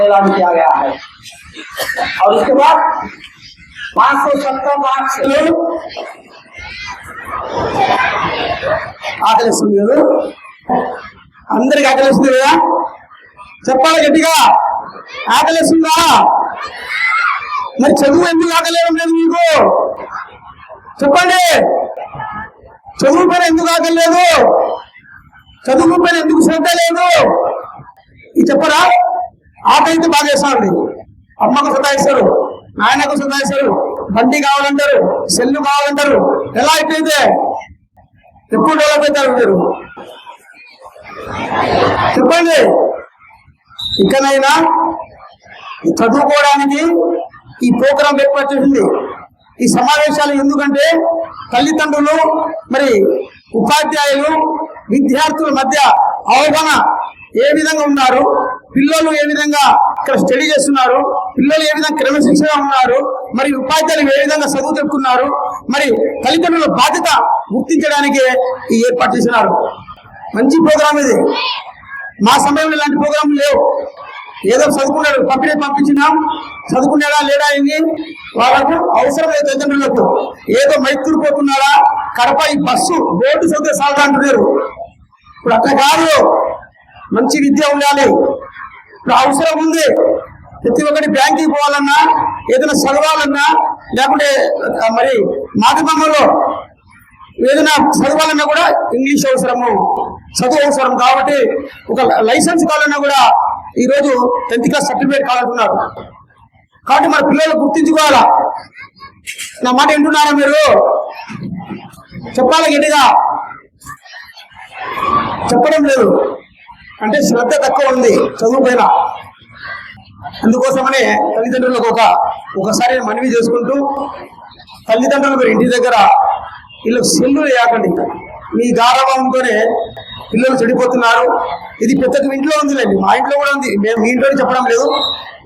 ऐलान किया गया है और उसके बाद पांच सौ सत्तर मार्क्स ఆకలిస్తుంది కదా అందరికి ఆకలిస్తుంది కదా చెప్పాలి గట్టిగా ఆకలిస్తుందా మరి చదువు ఎందుకు ఆకలేవడం లేదు మీకు చెప్పండి చదువు పైన ఎందుకు ఆకలి లేదు చదువు పైన ఎందుకు శ్రద్ధ లేదు ఇది చెప్పరా ఆటైతే అయితే బాగా వేస్తారండి అమ్మకు సతాయిస్తారు నాయనకు సతాయిస్తారు బండి కావాలంటారు సెల్లు కావాలంటారు ఎలా అయిపోయింది? ఎప్పుడు డెవలప్ అవుతారు మీరు? చెప్పండి. ఇకనైనా చదువుకోవడానికి ఈ ప్రోగ్రాం ఏర్పాటు చేసింది. ఈ సమావేశాలు ఎందుకంటే తల్లిదండ్రులు మరి ఉపాధ్యాయులు విద్యార్థుల మధ్య అవగాహన ఏ విధంగా ఉన్నారు? పిల్లలు ఏ విధంగా ఇక్కడ స్టడీ చేస్తున్నారు? పిల్లలు ఏ విధంగా క్రమశిక్షణ ఉన్నారు? మరి ఉపాధ్యాయులు ఏ విధంగా చదువు చెప్పుకున్నారు? మరి తల్లిదండ్రుల బాధ్యత గుర్తించడానికి ఈ ఏర్పాటు చేసినారు. మంచి ప్రోగ్రాం ఇది. మా సమయంలో ఇలాంటి ప్రోగ్రాంలు లేవు. ఏదో చదువుకున్నాడు పంపిణీ పంపించినాం. చదువుకున్నాడా లేడా అని వాళ్ళకు అవసరం లేదు తల్లిదండ్రులకు. ఏదో మైత్రులు పోతున్నారా కడప ఈ బస్సు రోడ్డు చదివే సాగుతా అంటున్నారు. ఇప్పుడు అట్లా కాదు. మంచి విద్య ఉండాలి. ఇప్పుడు అవసరం ఉంది. ప్రతి ఒక్కటి బ్యాంక్కి పోవాలన్నా ఏదైనా చదవాలన్నా లేకుంటే మరి మాధ్యమంలో ఏదైనా చదవాలన్నా కూడా ఇంగ్లీష్ అవసరము చదువు అవసరం కాబట్టి ఒక లైసెన్స్ కావాలన్నా కూడా ఈరోజు టెన్త్ క్లాస్ సర్టిఫికేట్ కావాలంటున్నారు. కాబట్టి మన పిల్లలు గుర్తించుకోవాలా? నా మాట వింటున్నారా మీరు? చెప్పాలి గట్టిగా? చెప్పడం లేదు. అంటే శ్రద్ధ తక్కువ ఉంది చదువు పైన. అందుకోసమనే తల్లిదండ్రులకు ఒక ఒకసారి మనవి చేసుకుంటూ తల్లిదండ్రులు మీరు ఇంటి దగ్గర వీళ్ళు సెల్లు వేయకండి మీ గారవంతోనే పిల్లలు చెడిపోతున్నారు. ఇది ప్రతి ఇంట్లో ఉందిలేండి. మా ఇంట్లో కూడా ఉంది. మేము మీ ఇంట్లో చెప్పడం లేదు.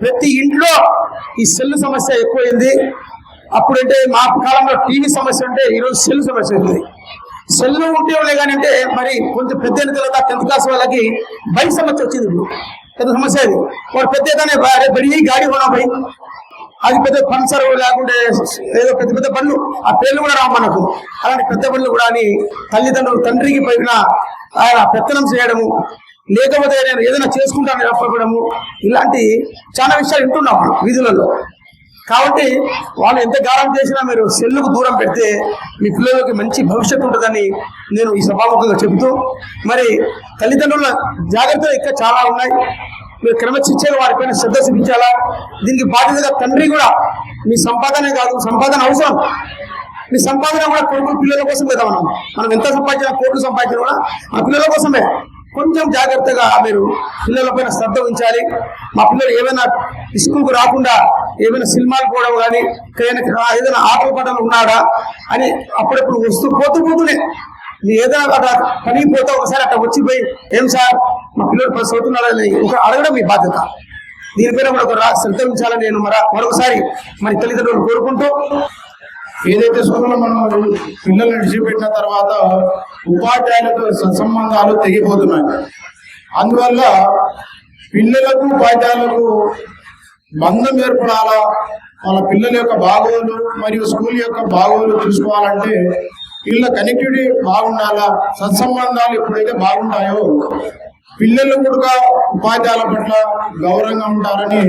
ప్రతి ఇంట్లో ఈ సెల్ సమస్య ఎక్కువైంది. అప్పుడంటే మా కాలంలో టీవీ సమస్య ఉంటే ఈరోజు సెల్ సమస్య ఉంది. సెల్లు ఉంటే కానీ అంటే మరి కొంచెం పెద్ద అయిన తర్వాత టెన్త్ క్లాస్ వాళ్ళకి బైక్ సమస్య వచ్చింది ఇప్పుడు. పెద్ద సమస్య అది. వాడు పెద్ద అయితేనే బా- బడి గాడి కొనా బై అది పెద్ద పంచర్ లేకుంటే ఏదో పెద్ద పెద్ద బండ్లు ఆ పేర్లు కూడా రావు మనకు. అలాంటి పెద్ద బండ్లు కూడా అని తల్లిదండ్రులు తండ్రికి పైన ఆయన పెత్తనం చేయడము లేకపోతే నేను ఏదైనా చేసుకుంటానని చెప్పడము ఇలాంటి చాలా విషయాలు వింటున్నాం వీధులలో. కాబట్టి వాళ్ళు ఎంత గారం చేసినా మీరు సెల్లుకు దూరం పెడితే మీ పిల్లలకి మంచి భవిష్యత్తు ఉంటుందని నేను ఈ సభాముఖంగా చెబుతూ మరి తల్లిదండ్రుల జాగ్రత్తలు ఇంకా చాలా ఉన్నాయి. మీరు క్రమశిక్షణ వారిపైన శ్రద్ధ చూపించాలా? దీనికి బాధ్యతగా తండ్రి కూడా మీ సంపాదనే కాదు సంపాదన అవసరం. మీ సంపాదన కూడా కొడుకు పిల్లల కోసం కదా మనం. మనం ఎంత సంపాదించినా కోట్లు సంపాదించినా కూడా ఆ పిల్లల కోసమే. కొంచెం జాగ్రత్తగా మీరు పిల్లలపైన శ్రద్ధ ఉంచాలి. మా పిల్లలు ఏమైనా స్కూల్కు రాకుండా ఏమైనా సినిమాలు పోవడం కానీ ఏదైనా ఏదైనా ఆటల ఉన్నాడా అని అప్పుడప్పుడు వస్తూ పోతూ పోతూనే నీ ఏదైనా అట్లా కనిగిపోతే ఒకసారి అట్లా వచ్చిపోయి ఏం సార్ మా పిల్లలు చదువుతున్నాడని ఒక అడగడం మీ బాధ్యత. దీనిపైన కూడా ఒక శ్రద్ధ ఉంచాలని నేను మర మరొకసారి మన తల్లిదండ్రులు కోరుకుంటూ ఏదైతే స్కూల్లో మనం పిల్లల్ని విడిచిపెట్టిన తర్వాత ఉపాధ్యాయులతో సత్సంబంధాలు తెగిపోతున్నాయి. అందువల్ల పిల్లలకు ఉపాధ్యాయులకు బంధం ఏర్పడాలా? వాళ్ళ పిల్లల యొక్క బాగోలు మరియు స్కూల్ యొక్క బాగోలు చూసుకోవాలంటే వీళ్ళ కనెక్టివిటీ బాగుండాలా? సత్సంబంధాలు ఎప్పుడైతే బాగుంటాయో పిల్లలు కూడా ఉపాధ్యాయుల పట్ల గౌరవంగా ఉంటారని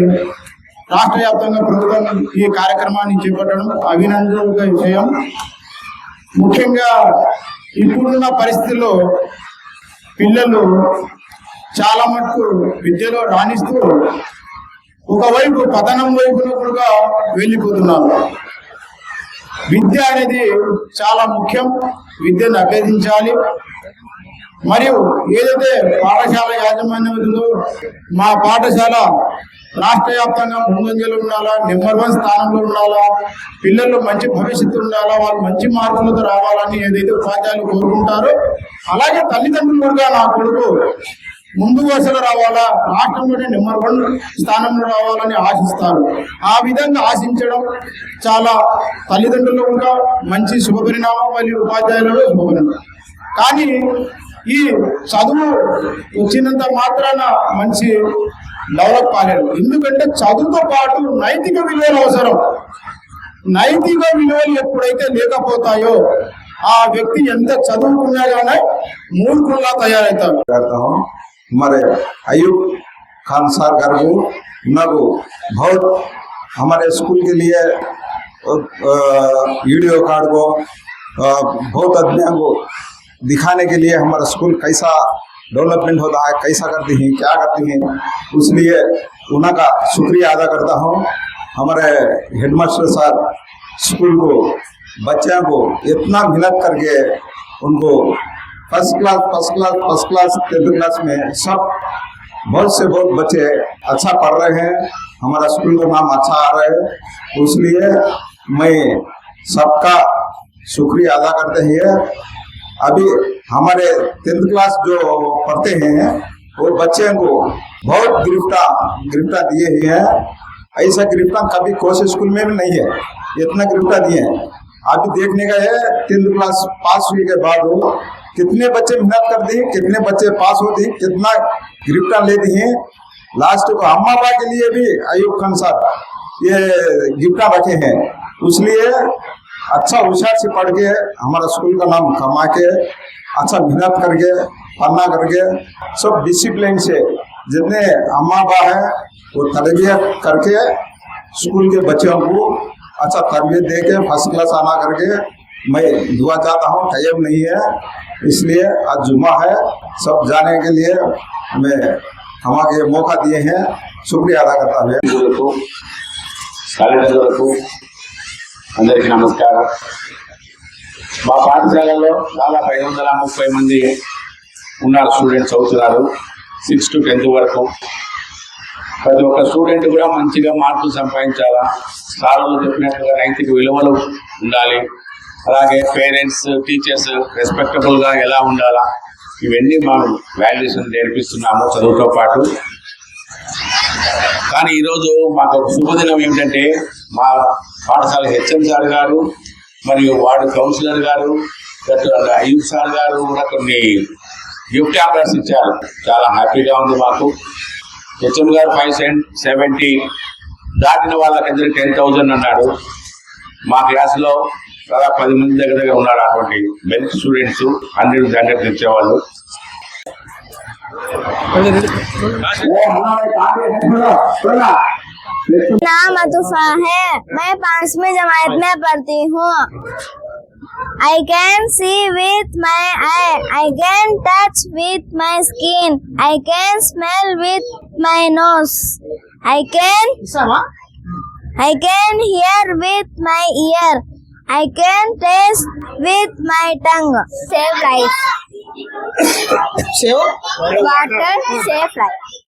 రాష్ట్ర వ్యాప్తంగా ప్రభుత్వం ఈ కార్యక్రమాన్ని చేపట్టడం అభినందన విషయం ముఖ్యంగా ఇప్పుడున్న పరిస్థితుల్లో పిల్లలు చాలా మటుకు విద్యలో రాణిస్తూ ఒకవైపు పతనం వైపునప్పుడుగా వెళ్ళిపోతున్నారు. విద్య అనేది చాలా ముఖ్యం. విద్యను అభ్యర్థించాలి. మరియు ఏదైతే పాఠశాల యాజమాన్యం ఉందో మా పాఠశాల రాష్ట్ర వ్యాప్తంగా ముందంజలో ఉండాలా నెంబర్ వన్ స్థానంలో ఉండాలా పిల్లలు మంచి భవిష్యత్తు ఉండాలా వాళ్ళు మంచి మార్కులతో రావాలని ఏదైతే ఉపాధ్యాయులు కోరుకుంటారో అలాగే తల్లిదండ్రులు కూడా నా కొడుకు ముందు వరుసలో రావాలా రాష్ట్రంలోనే నెంబర్ వన్ స్థానంలో రావాలని ఆశిస్తారు. ఆ విధంగా ఆశించడం చాలా తల్లిదండ్రులు కూడా మంచి శుభపరిణామం మరియు ఉపాధ్యాయులలో శుభపరిణామం. కానీ ఈ చదువు వచ్చినంత మాత్రాన మంచి డెవలప్ కాలేరు ఎందుకంటే చదువుతో పాటు నైతిక విలువలు అవసరం నైతిక విలువలు ఎప్పుడైతే లేకపోతాయో ఆ వ్యక్తి ఎంత చదువుకున్నా కానీ మూర్ఖుల్లా తయారవుతాడు करता हूँ हमारे अयुब खान सर घर को नगो बहुत हमारे स्कूल के लिए अ, अ, वीडियो कार्ड को अ, बहुत आदमियों को दिखाने के लिए हमारा स्कूल कैसा डेवलपमेंट होता है, कैसा करती हैं, क्या करती हैं इसलिए उनका शुक्रिया अदा करता हूँ। हमारे हेडमास्टर सर स्कूल को, बच्चों को इतना मेहनत करके उनको first class first class first class tenth class में सब बहुत से बहुत बच्चे अच्छा पढ़ रहे हैं। हमारा स्कूल का नाम अच्छा आ रहा है। इसलिए मैं सबका शुक्रिया अदा करते हैं। अभी हमारे टेंथ क्लास जो पढ़ते हैं, वो बच्चे को बहुत गिरफ्ता गिरफ्ता दिए हुए हैं। ऐसा गिरफ्ता कभी कोशिश स्कूल में भी नहीं है। इतना गिरफ्ता दिए हैं। अभी देखने का है टेंथ क्लास पास हुए के बाद वो कितने बच्चे मेहनत करते हैं कितने बच्चे पास होते कितना गिरफ़्तार लेते हैं। लास्ट को अम्मा बा के लिए भी अयूब खान साहब ये गिफ्टा रखे हैं। इसलिए अच्छा होशियार से पढ़ के हमारा स्कूल का नाम कमा के अच्छा मेहनत करके पन्ना करके सब डिसिप्लिन से जितने अम्मा बा है, वो तरबियत करके स्कूल के बच्चों को अच्छा तरबियत दे के फ़र्स्ट क्लास आना करके मैं दुआ चाहता हूँ, टाइम नहीं है, इसलिए आज जुमा है, सब जाने के लिए हमें हमारे मौका दिए हैं, शुक्रिया अदा करता हूँ। అందరికీ నమస్కారం. మా పాఠశాలలో దాదాపు ఐదు వందల ముప్పై మంది ఉన్నారు స్టూడెంట్స్ అవుతున్నారు సిక్స్ టు టెన్త్ వరకు. ప్రతి ఒక్క స్టూడెంట్ కూడా మంచిగా మార్కులు సంపాదించాలా? సార్లు చెప్పినట్టుగా నైతిక విలువలు ఉండాలి. అలాగే పేరెంట్స్ టీచర్స్ రెస్పెక్టబుల్గా ఎలా ఉండాలా? ఇవన్నీ మనం వాల్యూస్ నేర్పిస్తున్నాము చదువుతో పాటు. కానీ ఈరోజు మాకు ఒక శుభదినం ఏమిటంటే మా పాఠశాల హెచ్ఎం సార్ గారు మరియు వార్డు కౌన్సిలర్ గారు అయ్యూబ్ సార్ గారు కూడా కొన్ని గిఫ్ట్ ఆఫర్స్ ఇచ్చారు. చాలా హ్యాపీగా ఉంది మాకు. హెచ్ఎం గారు ఫైవ్ సెవెంటీ దాటిన వాళ్ళకందరికి టెన్ థౌజండ్ అన్నాడు. మా క్లాస్లో దాదాపు పది మంది దగ్గర దగ్గర ఉన్నారు అటువంటి బెస్ట్ స్టూడెంట్స్. హండ్రెడ్ హండ్రెడ్ తెచ్చేవాళ్ళు. नाम अतुफा है। मैं पांचवी जमात में पढ़ती हूँ। I can see with my I I can touch with my skin I can smell with my nose I can I can hear with my ear I can taste with my tongue save life save water save life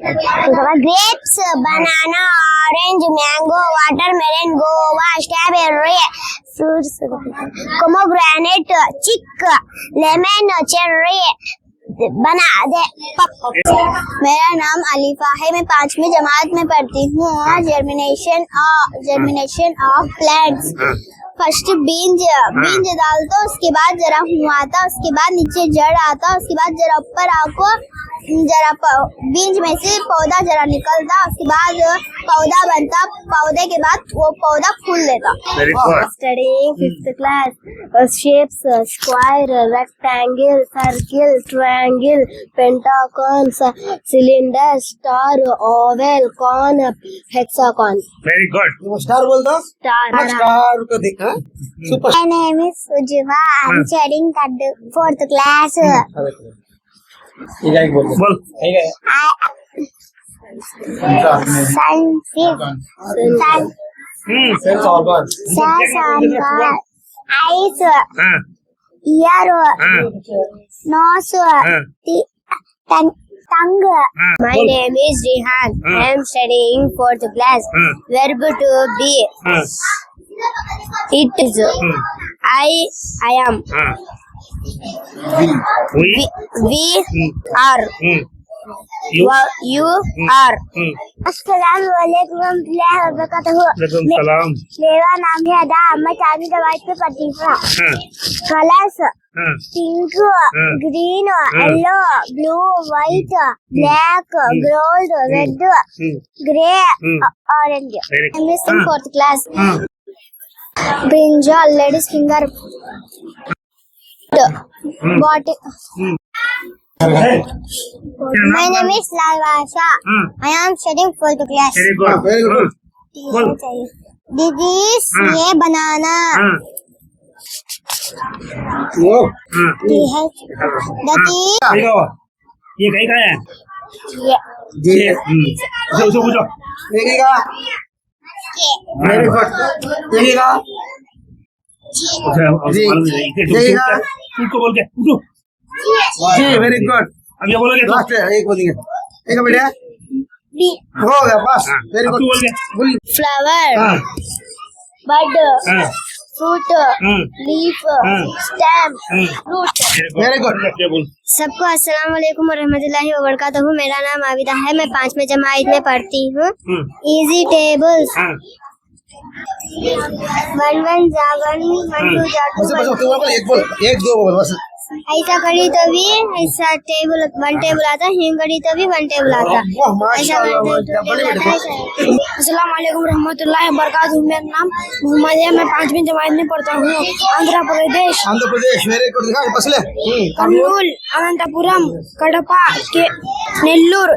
grapes banana orange mango watermelon guava strawberry fruits pomegranate चिक lemon cherry बना दे मेरा नाम अलीफा है। मैं पांचवी जमात में पढ़ती हूँ। Germination germination of plants first बीज बीज डालता उसके बाद जरा हुआता उसके बाद नीचे जड़ आता उसके बाद जरा ऊपर आको जरा बीज में से पौधा जरा निकलता उसके बाद पौधा बनता पौधे के बाद वो पौधा फूल लेता study fifth class shapes square rectangle circle triangle pentagon cylinder star oval cone hexagon very good star बोलता? स्टार हाँ, स्टार हाँ। को देखा? Super my name is Sujiva I am studying at fourth class বল ఐదు ear nose tongue. My name is Rihan. I am studying fourth class. Verb to be. It is. I I am. ah. We. We Hmm. are. Hmm. You. Wa- You are. Hmm. अस्सलाम वालेकुम रहमतुल्लाहि व बरकातहू वालेकुम सलाम मेरा नाम है अदा मैं चांदी दवाई पे पढ़ती हूँ हाँ, कलर्स हाँ, pink Hmm. Green Hmm. Yellow blue white black gold red hmm, grey Hmm. Orange Very good. I'm in Ah. What? My name is Lal Basha. I am studying for the class. Very good. Very good. this दीदी ये बनाना वो है दीदी ये कहीं का है ये ये उसे पूछो दीदी का मेरे को दीदी का जी। वेरी गुड हाँ। अब ये बोलोगे लास्ट है एक एक बेटा हाँ। हो। गया बस very good flower bud fruit leaf stem root very good सबको अस्सलाम वालेकुम वरहमतुल्लाहि वबरकातुहू मेरा नाम आबिदा है मैं पाँचवें जमात में पढ़ती हूँ। इजी टेबल्स ऐसा करी तभी ऐसा टेबल वन टेबल आता हिम करी तो भी वन टेबल आता। ऐसा अस्सलाम वालेकुम रहमतुल्लाहि बरकात मेरा नाम मोहम्मद है मैं पांचवी जमात में पढ़ता हूँ आंध्र प्रदेश। आंध्र प्रदेश मेरे को दिखा बसले कर्नूल अनंतपुरम कडपा के नेल्लूर